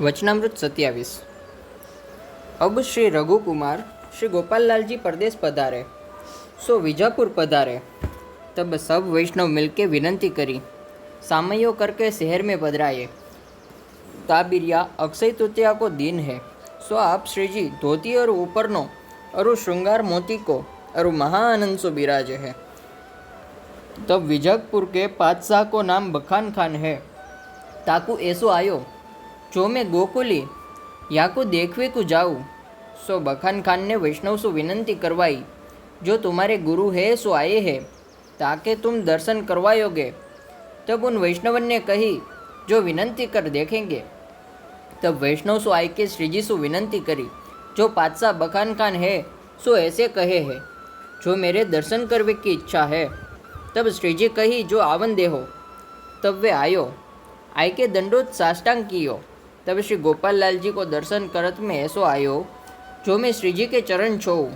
વચનામૃત સત્યાવીસ. અબ શ્રી રઘુકુમાર શ્રી ગોપાલલાલજી પરદેશ પધારે. સો વિજાપુર પધારે. તબ સબ વૈષ્ણવ મિલકે વિનંતી કરી. સામયો કરકે શહેર મેં પધરાએ તાબિરિયા અક્ષય તૃતીયા કો દિન હૈ. સો આપ શ્રીજી ધોતી અરુ ઉપરનો, અરુ શ્રૃંગાર મોતી કો, અરુ મહાઆનંદ સો બિરાજ હૈ. તબ વિજગપુર કે પાદશાહ કો નામ બખાન ખાન હૈ. તાકુ એસો આયો. ताकू ऐसो आयो जो मैं गोकुली याकू देखवे को जाऊँ सो बखान खान ने वैष्णव से विनंती करवाई जो तुम्हारे गुरु है सो आए हैं ताकि तुम दर्शन करवायोगे तब उन वैष्णवन ने कही जो विनंती कर देखेंगे तब वैष्णव सो आय के श्रीजी से विनंती करी जो पातशाह बखान खान है सो ऐसे कहे है जो मेरे दर्शन करवे की इच्छा है तब श्रीजी कही जो आवन दे हो तब वे आयो आय के दंडोत साष्टांग कियो तब श्री गोपाल लाल जी को दर्शन करत में ऐसो आयो जो मैं श्री जी के चरण छोऊँ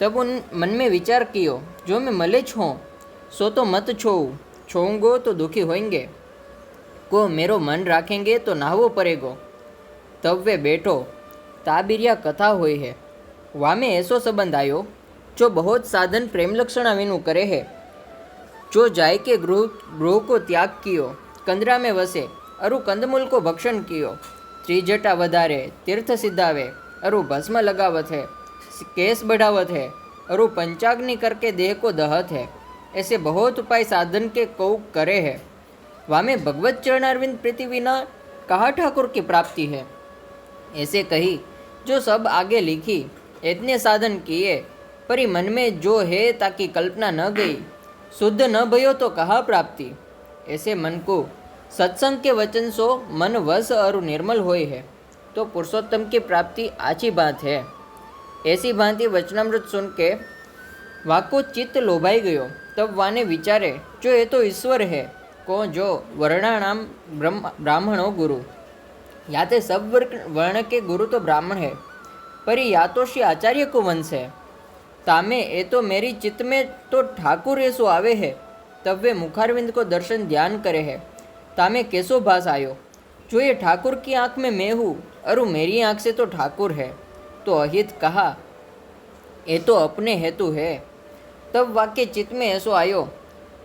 तब उन मन में विचार कियो जो मैं मलेच हूँ सो तो मत छोऊँ छोऊंगो तो दुखी होंगे को मेरो मन राखेंगे तो नाहवो पड़ेगो तब वे बैठो ताबिरिया कथा हुई है वामे ऐसो संबंध आयो जो बहुत साधन प्रेम लक्षणा विनु करे है जो जाय के गृह गृह को त्याग कियो कंदरा में वसे अरु कंदमूल को भक्षण कियो त्रिजटा वधारे तीर्थ सिद्धावे अरु भस्म लगावत है केस बढ़ावत है अरु पंचाग्नि करके देह को दहत है ऐसे बहुत उपाय साधन के कौ करे है वामे भगवत चरणारविंद प्रीति विना कहा ठाकुर की प्राप्ति है ऐसे कही जो सब आगे लिखी इतने साधन किए परी मन में जो है ताकि कल्पना न गई शुद्ध न भयो तो कहा प्राप्ति ऐसे मन को सत्संग के वचन सो मन वश और निर्मल होय है तो पुरुषोत्तम की प्राप्ति आची बात है ऐसी भांति वचनामृत सुन के वाको चित्त लोभाई गयो तब वाने विचारे जो ये तो ईश्वर है को जो वर्णानाम ब्रह्म ब्राह्मणो गुरु या ते सब वर्ग वर्ण के गुरु तो ब्राह्मण है पर या तो श्री आचार्य को वंश है तामे ए तो मेरी चित्त में तो ठाकुर ऐसो आवे है तब वे मुखारविंद को दर्शन ध्यान करे है तामे कैसो भास आयो जो ये ठाकुर की आंख में मैं हूँ अरु मेरी आंख से तो ठाकुर है तो अहित कहा ये तो अपने हेतु है तब वाक्य चित्त में ऐसो आयो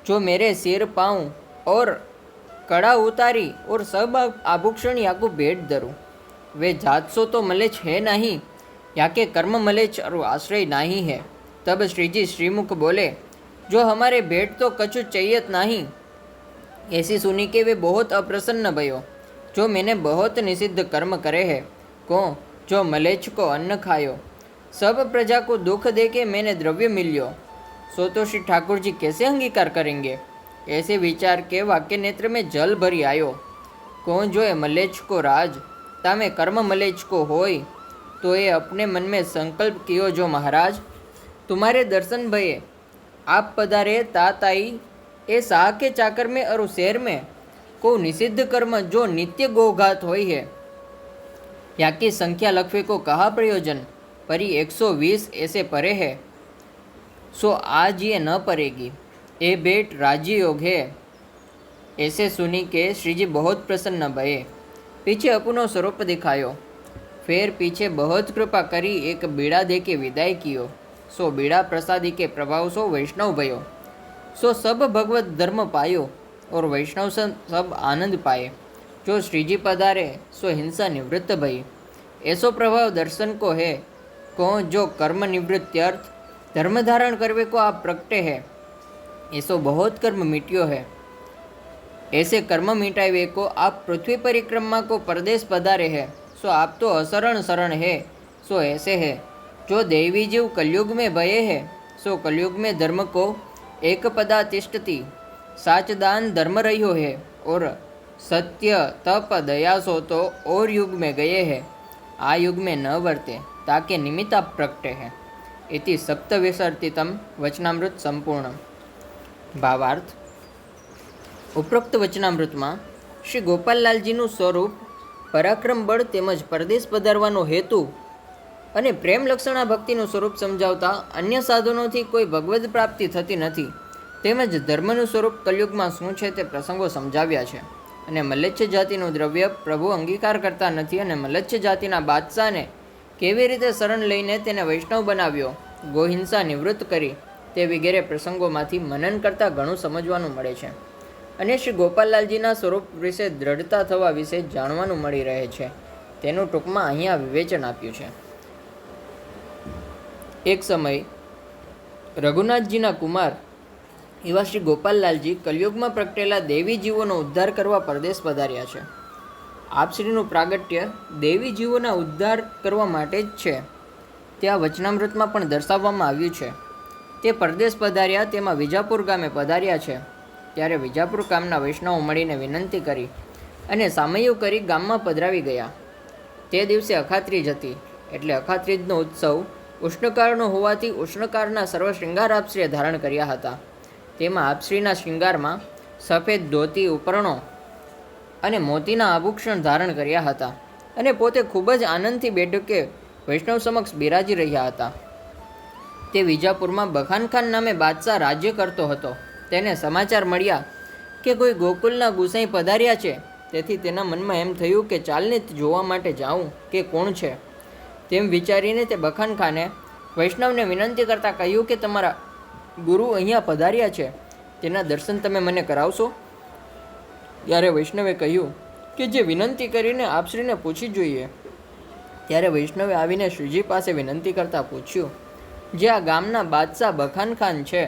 जो मेरे सिर पाऊँ और कड़ा उतारी और सब आभूषण याकू भेंट धरूं वे जात सो तो मलेच है नहीं या के कर्म मलेच और आश्रय नहीं है तब श्रीजी श्रीमुख बोले जो हमारे भेंट तो कछु चाहिए नहीं ऐसी सुनी के वे बहुत अप्रसन्न भयो। जो मैंने बहुत निषिद्ध कर्म करे है, को जो मलेच को अन्न खायो, सब प्रजा को दुख दे के मैंने द्रव्य मिलियो। सो तो श्री ठाकुर जी कैसे अंगीकार करेंगे? ऐसे विचार के वाक्य नेत्र में जल भरी आयो। कौन जो है मलेच को राज, तामे कर्म मलेच को होय तो ये अपने मन में संकल्प कियो, जो महाराज, तुम्हारे दर्शन भये, आप पधारे तात शाह के चाकर में और शहर में को निषिद्ध कर्म जो नित्य गोघात है या की संख्या लखवे को कहा प्रयोजन परी 120 ऐसे परे है सो आज ये न पड़ेगी ए बेट राज़ी योग है ऐसे सुनी के श्रीजी बहुत प्रसन्न भये पीछे अपनो स्वरूप दिखायो फिर पीछे बहुत कृपा करी एक बीड़ा दे के विदाय कियो सो बीड़ा प्रसादी के प्रभाव सो वैष्णव भयो सो सब भगवत धर्म पायो और वैष्णव सन सब आनंद पाए जो श्रीजी पधारे सो हिंसा निवृत्त भई ऐसो प्रभाव दर्शन को है को जो कर्म निवृत्त्यर्थ धर्म धारण करवे को आप प्रगटे है ऐसो बहुत कर्म मिट्यो है ऐसे कर्म मिटावे को आप पृथ्वी परिक्रमा को परदेश पधारे है सो आप तो असरण शरण है सो ऐसे है जो देवी जीव कलयुग में भये है सो कलयुग में धर्म को एक पदा तिष्ठती साच दान धर्म रह्यो है और सत्य तप दया सो तो और युग में गए है आ युग में न वर्ते ताके निमित्ता प्रकटे है इति सप्तविसर्तितम वचनामृत संपूर्ण ભાવાર્થ ઉપરોક્ત વચનામૃતમાં શ્રી ગોપાલલાલજીનું સ્વરૂપ પરાક્રમ બળ તેમજ પરદેશ પધારવાનો હેતુ અને પ્રેમ લક્ષણા ભક્તિનું સ્વરૂપ સમજાવતા અન્ય સાધનોથી કોઈ ભગવદ પ્રાપ્તિ થતી નથી. તેમજ ધર્મનું સ્વરૂપ કલયુગમાં શું છે તે પ્રસંગો સમજાવ્યા છે. અને મલેચ્છ જાતિનું દ્રવ્ય પ્રભુ અંગીકાર કરતા નથી અને મલેચ્છ જાતિના બાદશાહને કેવી રીતે શરણ લઈને તેને વૈષ્ણવ બનાવ્યો, ગોહિંસા નિવૃત્ત કરી તે વગેરે પ્રસંગોમાંથી મનન કરતાં ઘણું સમજવાનું મળે છે. અને શ્રી ગોપાલલાલજીના સ્વરૂપ વિશે દ્રઢતા થવા વિશે જાણવાનું મળી રહે છે. તેનું ટૂંકમાં અહીંયા વિવેચન આપ્યું છે. એક સમય રઘુનાથજીના કુમાર એવા શ્રી ગોપાલલાલજી કલયુગમાં પ્રગટેલા દેવી જીવોનો ઉદ્ધાર કરવા પરદેશ પધાર્યા છે. આપશ્રીનું પ્રાગટ્ય દેવી જીવોના ઉદ્ધાર કરવા માટે જ છે. ત્યાં વચનામૃતમાં પણ દર્શાવવામાં આવ્યું છે. તે પરદેશ પધાર્યા, તેમાં વિજાપુર ગામે પધાર્યા છે. ત્યારે વિજાપુર ગામના વૈષ્ણવો મળીને વિનંતી કરી અને સામૈયું કરી ગામમાં પધરાવી ગયા. તે દિવસે અખાત્રીજ હતી. એટલે અખાત્રીજનો ઉત્સવ ઉષ્ણકાળનો હોવાથી ઉષ્ણકાળના સર્વ શૃંગાર આપશ્રીએ ધારણ કર્યા હતા. તેમાં આપશ્રીના શૃંગારમાં સફેદ ધોતી ઉપરણો અને મોતીના આભૂષણ ધારણ કર્યા હતા અને પોતે ખૂબ જ આનંદથી બેઠકે વૈષ્ણવ સમક્ષ બિરાજી રહ્યા હતા. તે વિજાપુરમાં બખાનખાન નામે બાદશાહ રાજ્ય કરતો હતો. તેને સમાચાર મળ્યા કે કોઈ ગોકુલના ગુસાઈ પધાર્યા છે. તેથી તેના મનમાં એમ થયું કે ચાલને જોવા માટે જાઉં કે કોણ છે? તેમ વિચારીને તે બખાન ખાને વૈષ્ણવને વિનંતી કરતાં કહ્યું કે, તમારા ગુરુ અહીંયા પધાર્યા છે. તેના દર્શન તમે મને કરાવશો? ત્યારે વૈષ્ણવે કહ્યું કે, જે વિનંતી કરીને આપશ્રીને પૂછી જોઈએ. ત્યારે વૈષ્ણવે આવીને શ્રીજી પાસે વિનંતી કરતાં પૂછ્યું, જે આ ગામના બાદશાહ બખાન ખાન છે,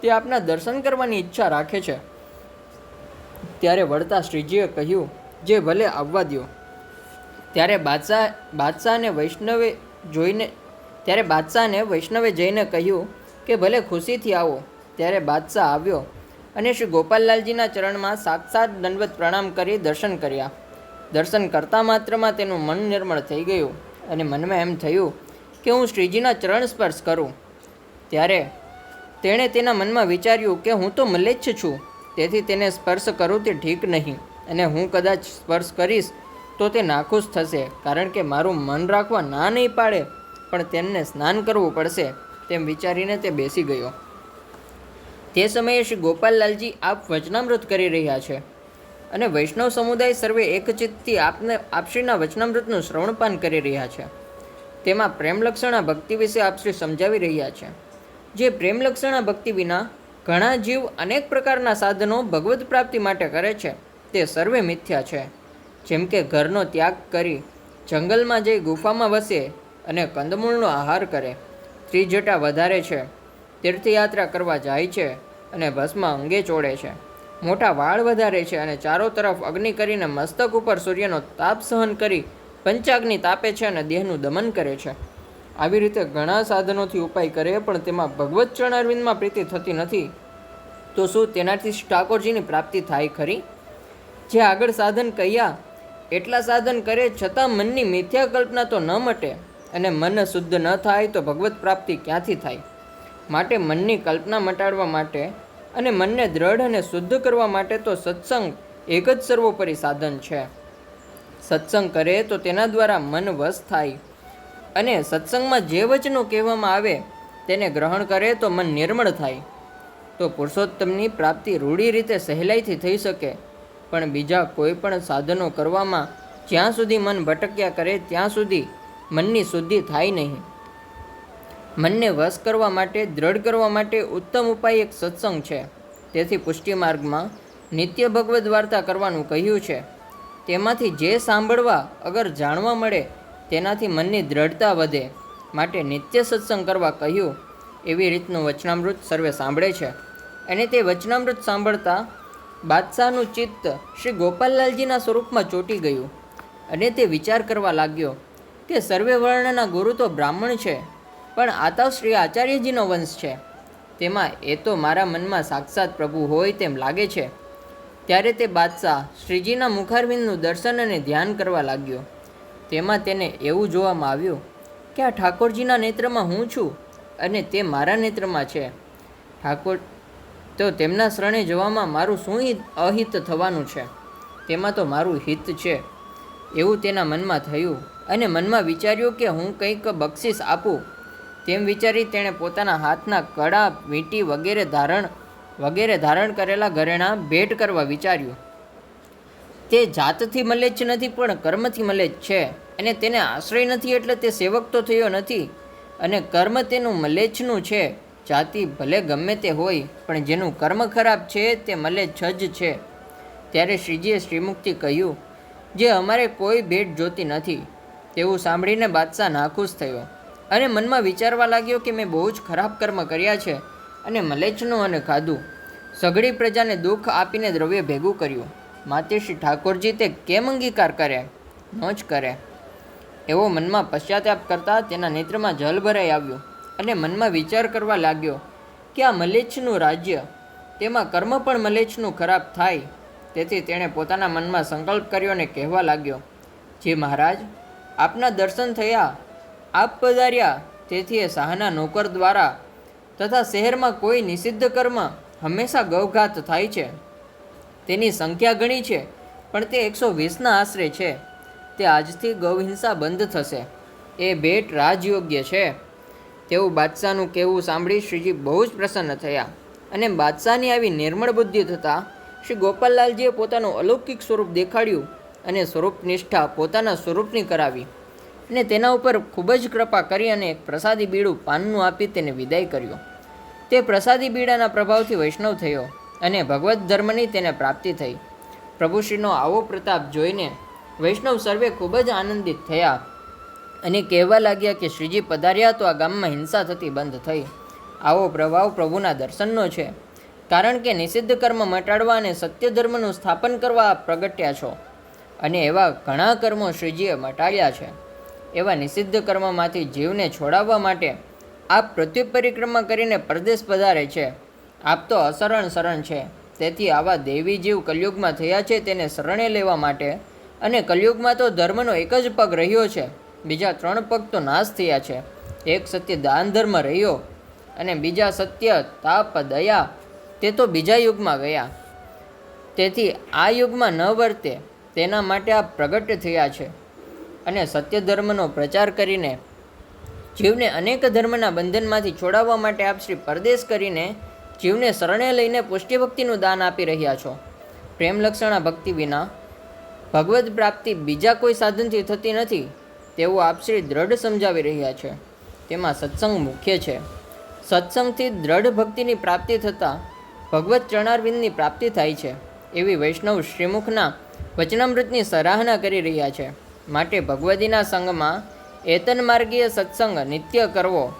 તે આપના દર્શન કરવાની ઈચ્છા રાખે છે? ત્યારે વળતા શ્રીજીએ કહ્યું, જે ભલે આવવા દ્યો. ત્યારે બાદશાહ, બાદશાહને વૈષ્ણવે જોઈને, ત્યારે બાદશાહને વૈષ્ણવે જઈને કહ્યું કે ભલે ખુશીથી આવો, ત્યારે બાદશાહ આવ્યો અને શ્રી ગોપાલલાલજીના ચરણમાં સાક્ષાત દંડવત પ્રણામ કરી દર્શન કર્યા. દર્શન કરતા માત્રમાં તેનું મન નિર્મળ થઈ ગયું અને મનમાં એમ થયું કે હું શ્રીજીના ચરણ સ્પર્શ કરું. ત્યારે તેણે તેના મનમાં વિચાર્યું કે હું તો મલેચ્છ છું, તેથી તેને સ્પર્શ કરું તે ઠીક નહીં અને હું કદાચ સ્પર્શ કરીશ તો તે નાખુશ થશે, કારણ કે મારું મન રાખવા ના નહીં પાડે, પણ તેમને સ્નાન કરવું પડશે, તેમ વિચારીને તે બેસી ગયો. તે સમયે શ્રી ગોપાલલાલજી આપ વચનામૃત કરી રહ્યા છે. અને વૈષ્ણવ સમુદાય સર્વે એકચિત્તથી આપને, આપશ્રીના વચનામૃતનું શ્રવણપાન કરી રહ્યા છે. તેમાં પ્રેમલક્ષણા ભક્તિ વિશે આપશ્રી સમજાવી રહ્યા છે. જે પ્રેમલક્ષણા ભક્તિ વિના ઘણા જીવ અનેક પ્રકારના સાધનો ભગવત પ્રાપ્તિ માટે કરે છે, તે સર્વે મિથ્યા છે. જેમ કે ઘરનો ત્યાગ કરી જંગલમાં જઈ ગુફામાં વસે અને કંદમૂળનો આહાર કરે. ત્રિજટા વધારે છે. તીર્થયાત્રા કરવા જાય છે અને ભસ્મ અંગે ચોડે છે. મોટા વાળ વધારે છે અને ચારો તરફ અગ્નિ કરીને મસ્તક ઉપર સૂર્યનો તાપ સહન કરી પંચાગ્નિ તાપે છે અને દેહનું દમન કરે છે. આવી રીતે ઘણા સાધનોથી ઉપાય કરે પણ તેમાં ભગવત ચરણારવિંદમાં પ્રીતિ થતી નથી. તો શું તેનાથી ઠાકોરજીની પ્રાપ્તિ થાય ખરી? જે આગળ સાધન કહ્યા એટલા સાધન કરે છતાં મનની મિથ્યા કલ્પના તો ન મટે અને મન શુદ્ધ ન થાય તો ભગવત પ્રાપ્તિ ક્યાંથી થાય? માટે મનની કલ્પના મટાડવા માટે અને મનને દ્રઢ અને શુદ્ધ કરવા માટે તો સત્સંગ એક જ સર્વોપરી સાધન છે. સત્સંગ કરે તો તેના દ્વારા મન વશ થાય અને સત્સંગમાં જે વચનો કહેવામાં આવે તેને ગ્રહણ કરે તો મન નિર્મળ થાય. તો પુરુષોત્તમની પ્રાપ્તિ રૂઢી રીતે સહેલાઈથી થઈ શકે પણ બીજા કોઈ પણ સાધનો કરવામાં જ્યાં સુધી મન ભટક્યા કરે ત્યાં સુધી મનની શુદ્ધિ થાય નહીં. મનને વશ કરવા માટે, દ્રઢ કરવા માટે ઉત્તમ ઉપાય એક સત્સંગ છે. તેથી પુષ્ટિ માર્ગમાં નિત્ય ભગવદ્ વાર્તા કરવાનું કહ્યું છે. તેમાંથી જે સાંભળવા અગર જાણવા મળે, તેનાથી મનની દ્રઢતા વધે માટે નિત્ય સત્સંગ કરવા કહ્યું એવી રીતનું વચનામૃત સર્વે સાંભળે છે. અને તે વચનામૃત સાંભળતા બાદશાહનું ચિત્ત શ્રી ગોપાલલાલજીના સ્વરૂપમાં ચોંટી ગયું અને તે વિચાર કરવા લાગ્યો કે સર્વે વર્ણના ગુરુ તો બ્રાહ્મણ છે, પણ આ તો શ્રી આચાર્યજીનો વંશ છે. તેમાં એ તો મારા મનમાં સાક્ષાત પ્રભુ હોય તેમ લાગે છે. ત્યારે તે બાદશાહ શ્રીજીના મુખારવિંદનું દર્શન અને ધ્યાન કરવા લાગ્યો. તેમાં તેને એવું જોવામાં આવ્યું કે આ ઠાકોરજીના નેત્રમાં હું છું અને તે મારા નેત્રમાં છે. ઠાકોર તો તેમના શરણે જવામાં મારું શું હિત અહિત થવાનું છે? તેમાં તો મારું હિત છે. એવું તેના મનમાં થયું અને મનમાં વિચાર્યું કે હું કંઈક બક્ષિસ આપું. તેમ વિચારી તેણે પોતાના હાથના કડા, વીંટી વગેરે ધારણ વગેરે ધારણ કરેલા ઘરેણાં ભેટ કરવા વિચાર્યું. તે જાતથી મલેચ્છ નથી પણ કર્મથી મલેચ્છ છે અને તેને આશ્રય નથી એટલે તે સેવક તો થયો નથી અને કર્મ તેનું મલેચ્છનું છે. જાતિ ભલે ગમે તે હોય, પણ જેનું કર્મ ખરાબ છે તે મલે છજ છે. ત્યારે શ્રીજીએ શ્રીમુક્તિ કહ્યું, જે અમારે કોઈ ભેટ જોતી નથી. તેવું સાંભળીને બાદશાહ નાખુશ થયો અને મનમાં વિચારવા લાગ્યો કે મેં બહુ જ ખરાબ કર્મ કર્યા છે અને મલેચ્છનું અને ખાધું. સઘળી પ્રજાને દુઃખ આપીને દ્રવ્ય ભેગું કર્યું. માતેશ્રી ઠાકોરજી, તે કેમ અંગીકાર કરે ન જ કરે. એવો મનમાં પશ્ચાતાપ કરતા તેના નેત્રમાં જલ ભરાઈ આવ્યું. અને મનમાં વિચાર કરવા લાગ્યો કે આ મલેચ્છનું રાજ્ય, તેમાં કર્મ પણ મલેચ્છનું ખરાબ થાય. તેથી તેણે પોતાના મનમાં સંકલ્પ કર્યો અને કહેવા લાગ્યો, જે મહારાજ, આપના દર્શન થયા, આપ પધાર્યા. તેથી એ શાહના નોકર દ્વારા તથા શહેરમાં કોઈ નિષિદ્ધ કર્મ હંમેશા ગૌઘાત થાય છે. તેની સંખ્યા ઘણી છે, પણ તે એકસો વીસના આશરે છે. તે આજથી ગૌહિંસા બંધ થશે. એ ભેટ રાજયોગ્ય છે. તેવું બાદશાહનું કહેવું સાંભળી શ્રીજી બહુ જ પ્રસન્ન થયા અને બાદશાહની આવી નિર્મળ બુદ્ધિ થતાં શ્રી ગોપાલલાલજીએ પોતાનું અલૌકિક સ્વરૂપ દેખાડ્યું અને સ્વરૂપ નિષ્ઠા પોતાના સ્વરૂપની કરાવી અને તેના ઉપર ખૂબ જ કૃપા કરી અને એક પ્રસાદી બીડું પાનનું આપી તેને વિદાય કર્યો. તે પ્રસાદી બીડાના પ્રભાવથી વૈષ્ણવ થયો અને ભગવત ધર્મની તેને પ્રાપ્તિ થઈ. પ્રભુશ્રીનો આવો પ્રતાપ જોઈને વૈષ્ણવ સર્વે ખૂબ જ આનંદિત થયા અને કહેવા લાગ્યા કે શ્રીજી પધાર્યા તો આ ગામમાં હિંસા થતી બંધ થઈ. આવો પ્રભાવ પ્રભુના દર્શનનો છે. કારણ કે નિષિદ્ધ કર્મ મટાડવા અને સત્ય ધર્મનું સ્થાપન કરવા પ્રગટ્યા છો. અને એવા ઘણા કર્મો શ્રીજીએ મટાડ્યા છે. એવા નિષિદ્ધ કર્મમાંથી જીવને છોડાવવા માટે આપ પૃથ્વી પરિક્રમા કરીને પરદેશ પધારે છે. આપ તો અસરણ શરણ છે. તેથી આવા દેવી જીવ કલયુગમાં થયા છે તેને શરણે લેવા માટે. અને કલયુગમાં તો ધર્મનો એક જ પગ રહ્યો છે. બીજા ત્રણ પગ તો નાશ થયા છે. એક સત્ય દાન ધર્મ રહ્યો અને બીજા સત્ય તાપ, દયા તે તો બીજા યુગમાં ગયા. તેથી આ યુગમાં ન વર્તે તેના માટે આ પ્રગટ થયા છે. અને સત્ય ધર્મનો પ્રચાર કરીને જીવને અનેક ધર્મના બંધનમાંથી છોડાવવા માટે આપ શ્રી પરદેશ કરીને જીવને શરણે લઈને પુષ્ટિભક્તિનું દાન આપી રહ્યા છો. પ્રેમલક્ષણા ભક્તિ વિના ભગવદ પ્રાપ્તિ બીજા કોઈ સાધનથી થતી નથી. તેવું આપશ્રી દ્રઢ સમજાવી રહ્યા છે. તેમાં સત્સંગ મુખ્ય છે. સત્સંગથી દ્રઢ ભક્તિની પ્રાપ્તિ થતાં ભગવત ચરણારવિંદની પ્રાપ્તિ થાય છે. એવી વૈષ્ણવ શ્રીમુખના વચનામૃતની સરાહના કરી રહ્યા છે. માટે ભગવદીના સંગમાં એતન માર્ગીય સત્સંગ નિત્ય કરવો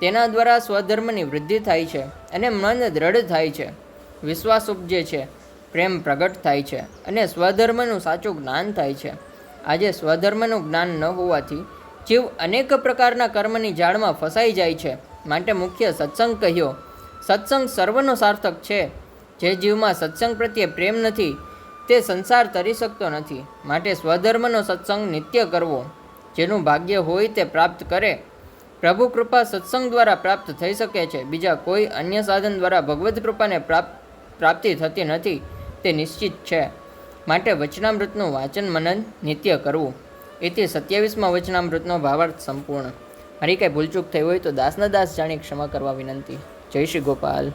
તેના દ્વારા સ્વધર્મની વૃદ્ધિ થાય છે અને મન દ્રઢ થાય છે. વિશ્વાસ ઉપજે છે. પ્રેમ પ્રગટ થાય છે અને સ્વધર્મનું સાચું જ્ઞાન થાય છે. આજે સ્વધર્મનું જ્ઞાન ન હોવાથી જીવ અનેક પ્રકારના કર્મની જાળમાં ફસાઈ જાય છે માટે મુખ્ય સત્સંગ કહ્યો. સત્સંગ સર્વનો સાર્થક છે. જે જીવમાં સત્સંગ પ્રત્યે પ્રેમ નથી, તે સંસાર તરી શકતો નથી માટે સ્વધર્મનો સત્સંગ નિત્ય કરવો. જેનું ભાગ્ય હોય તે પ્રાપ્ત કરે. પ્રભુ કૃપા સત્સંગ દ્વારા પ્રાપ્ત થઈ શકે છે. બીજા કોઈ અન્ય સાધન દ્વારા ભગવદ્ કૃપાને પ્રાપ્ત પ્રાપ્તિ થતી નથી, તે નિશ્ચિત છે. માટે વચનામૃતનું વાંચન મનન નિત્ય કરવું. એથી સત્યાવીસમાં વચનામૃતનો ભાવાર્થ સંપૂર્ણ. મારી કાંઈ ભૂલચૂક થઈ હોય તો દાસના દાસ જાણી ક્ષમા કરવા વિનંતી. જય શ્રી ગોપાલ.